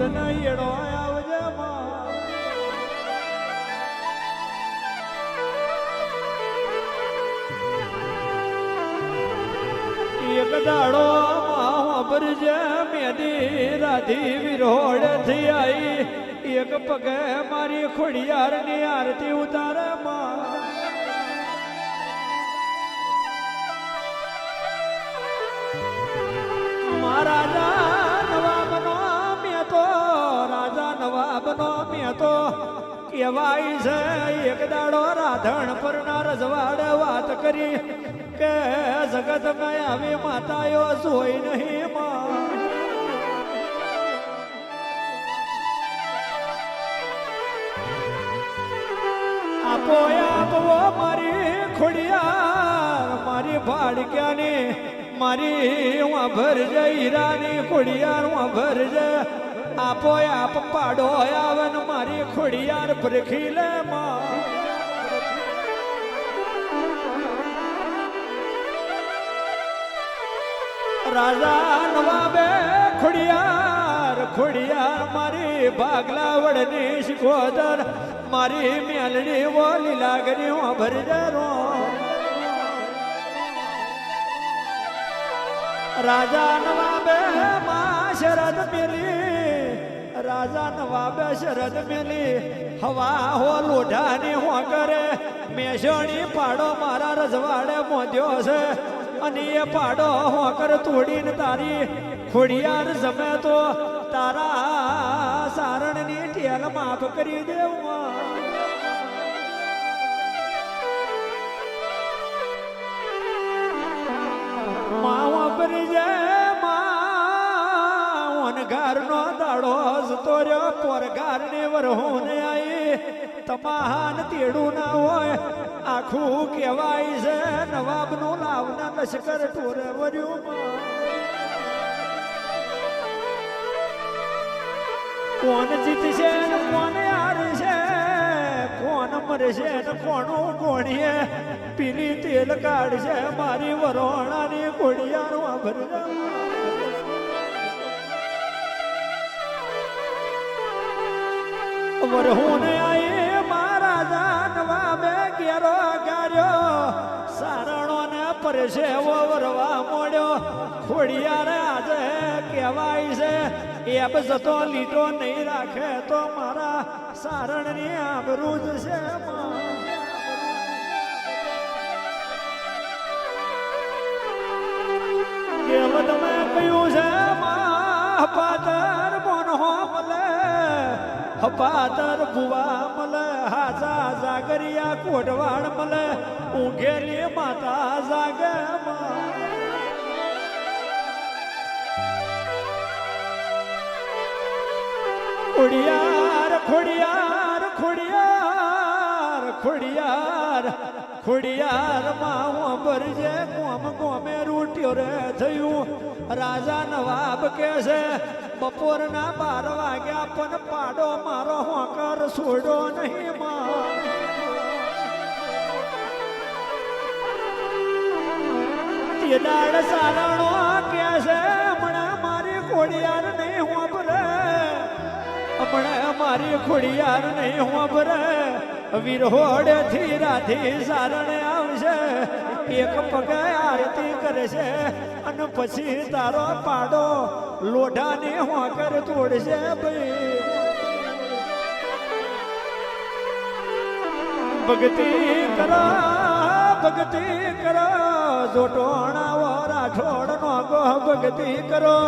એડો આવજે માં. એક દાડો ભરજે મેદી, રાધી વિરોડ થઈ આઈ. એક પગે મારી ખોડિયાર ની આરતી ઉતારે માં. નવાબનો તો કહેવાય છે, એક દાડો રાધણ પરના રજવાડે વાત કરી કે જગતમાં આવી માતાઓ જોઈ નહીં માં. આપો આપવો મારી ખોડિયાર મારી ભાડક્યાની, મારી હું જઈ રાની ખોડિયાર હું ભરજે આપો, આપ પાડો આવે ને મારી ખોડિયાર પરખી લે માં. રાજા નવાબે ખોડિયાર ખોડિયાર મારી ભાગલા વડની શિકોદર, મારી મેલડી વોલી લાગણી હું ભરજે રો. રાજા નવાબે માં શરદ મેલી રાજા નવાબે શરદ મેલી. હવા હો લોઢાની હો કરે મેષણી પાડો મારા રજવાડે મોદ્યો છે. અને એ પાડો હો કર તોડીને તારી ખોડિયાર જમે તો તારા સારણની ટેલ માફ કરી દેવું. પોરગાર ને વરહોન આઈ તમાહાન તેડું ના હોય, આખું કહેવાય છે નવાબનું લાવના લશ્કર ટોરે વર્યું કોણ જીતશે ને કોણ હારશે? કોણ મરશે ને કોનું કોણીએ પીલી તેલ કાઢશે મારી વરોણાની કોડિયાનું ભરવા આયે મારા જાનવા બે ઘેરો ગાર્યો. સારણો ને પરસેવો વરવા મોડ્યો. ખોડિયાર આજે કહેવાય છે એબ જતો લીટો નહીં રાખે તો મારા સારણની આબરૂ જ છે કેમ તમે કહ્યું છે મા મલે હપાતર ભુવા મલે, હાજા જાગરિયા કોટવાડ મલે ઊંઘેલી માતા જાગે ખોડિયાર ખોડિયાર ખોડિયાર ખોડિયાર ખોડિયાર માં ભરજે કોમ કોમે રૂટ્યો રે થયું. રાજા નવાબ કે છે બપોરના બાર વાગ્યા પણ પાડો મારો હોકર છોડો નહીં માં. તે દાડ સારણો કે છે, હમણાં મારી ખોડિયાર નહીં હોબરે હમણાં મારી ખોડિયાર નહીં હોબરે વિરહોડથી રાધી સારણ આવશે. એક પગે આરતી કરશે અને પછી તારો પાડો લોઢાને હોકર તોડશે ભાઈ. ભક્તિ કરો ભક્તિ કરો જોટોણા રાઠોડ નો ગો, ભક્તિ કરો.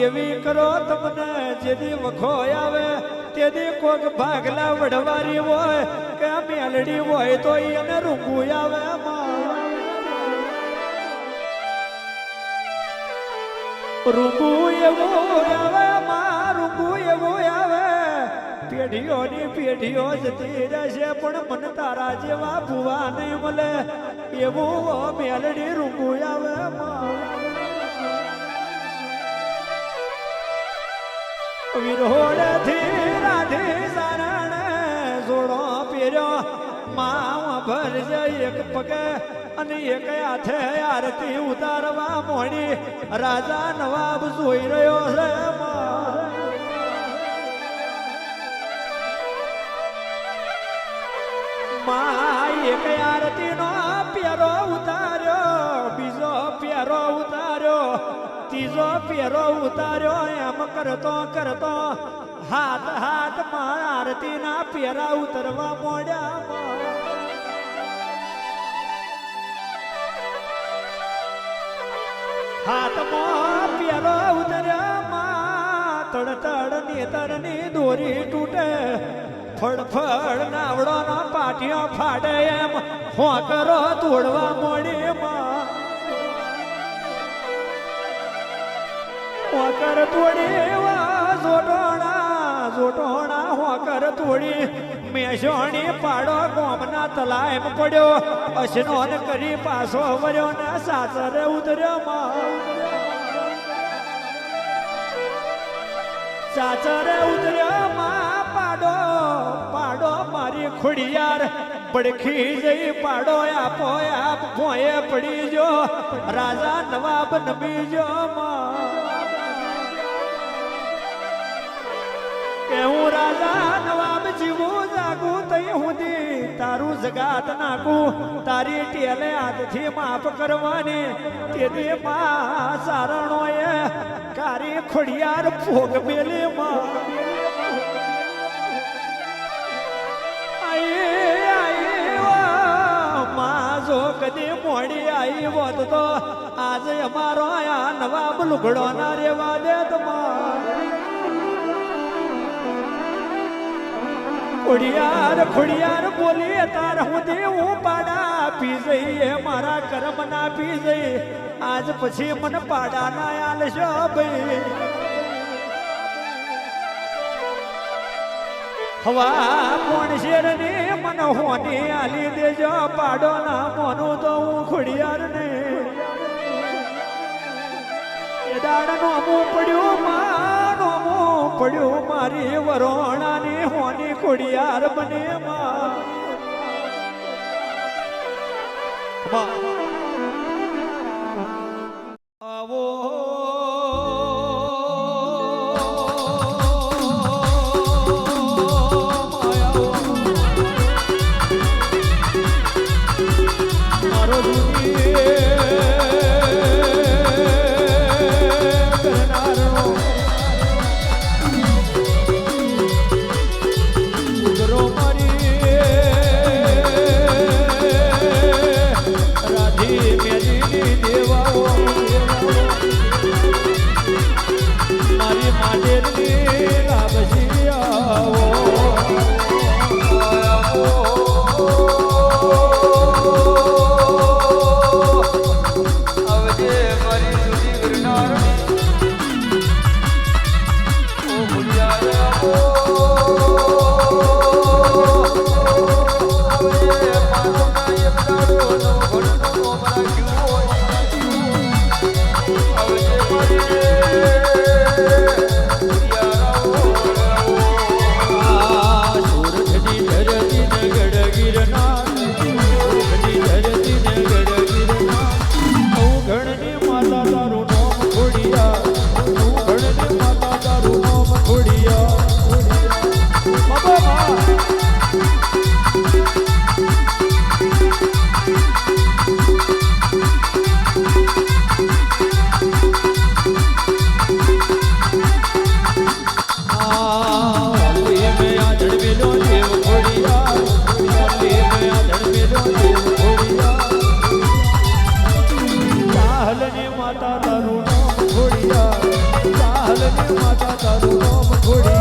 એવી કરો તમને જેદી વખો આવે, તેદી કોક ભાગલા વડવારી હોય, કે મેલડી હોય તો એને રૂંગું આવે. રૂંગું એવું આવે મારું એવું આવે. પેઢીઓની પેઢીઓ જતી રહેશે પણ મન તારા જેવા ભુવા નહીં મળે. એવું મેલડી રૂંગું આવે વિરોડથી રાધી સારણ જોડો પહેર્યો. માં ભરજે એક પગે અને એક હાથે આરતી ઉતારવા મોડી, રાજા નવાબ જોઈ રહ્યો છે એક આરતી નો પેરો ઉતાર્યો, બીજો પેરો ઉતાર્યો, ત્રીજો પેરો ઉતાર્યો, એમ કરતો કરતો હાથ હાથમાં આરતી ના પેરા ઉતરવા મોડ્યા. હાથમાં પેલો ઉતર્યા માં તડ તડ નેતરની દોરી તૂટે. ફળફળ ફળ નાવડો નો પાટિયો ફાડે એમ હોકરો તોડવા મોડી માં હોકર તોડી જોટોણા જોટોણા હોકર તોડી મેષોણી પાડો ગોમના તલાયમ પડ્યો. અશનોન કરી પાછો વર્યો ને સાસરે ઉતર્યો સાસરે ઉતર્યો માં પાડો પાડો મારી ખોડિયાર. પડખી જઈ પાડો આપો આપ ભોયે પડી જો. રાજા નવાબ નબી જો માં કે હું રાજા નવાબ જીવું જાગું તઈ હુંદી તારું જગાત નાખું તારી ટેલે હાથથી માફ કરવાની તેથી મા સારણો એ, કારી ખોડિયાર ભોગ મેલી માં કદી મોડી આઈ હોત આજે અમારો આ નવાબ લુગડો ના રેવા દે માં ખોડિયાર ખોડિયાર બોલીએ તાર હું દેવું પાડા પી જઈએ, મારા કર્મ ના પી જઈ આજ પછી મને પાડા ના આલશો ભાઈ. હવા કોણ શેર ને મને હોની આલી દેજો, પાડો ના મોનું તો હું ખોડિયાર ને દાડ નોમું પડ્યું માં પડ્યું મારી વરોણાની હોની ખોડિયાર બને માં આવો મારી માટેની લાભસી આવો. આવજે મારી સુધી ગિરનાર માતા તારું નામ ખોડિયા માતા તારું નામ ખોડિયા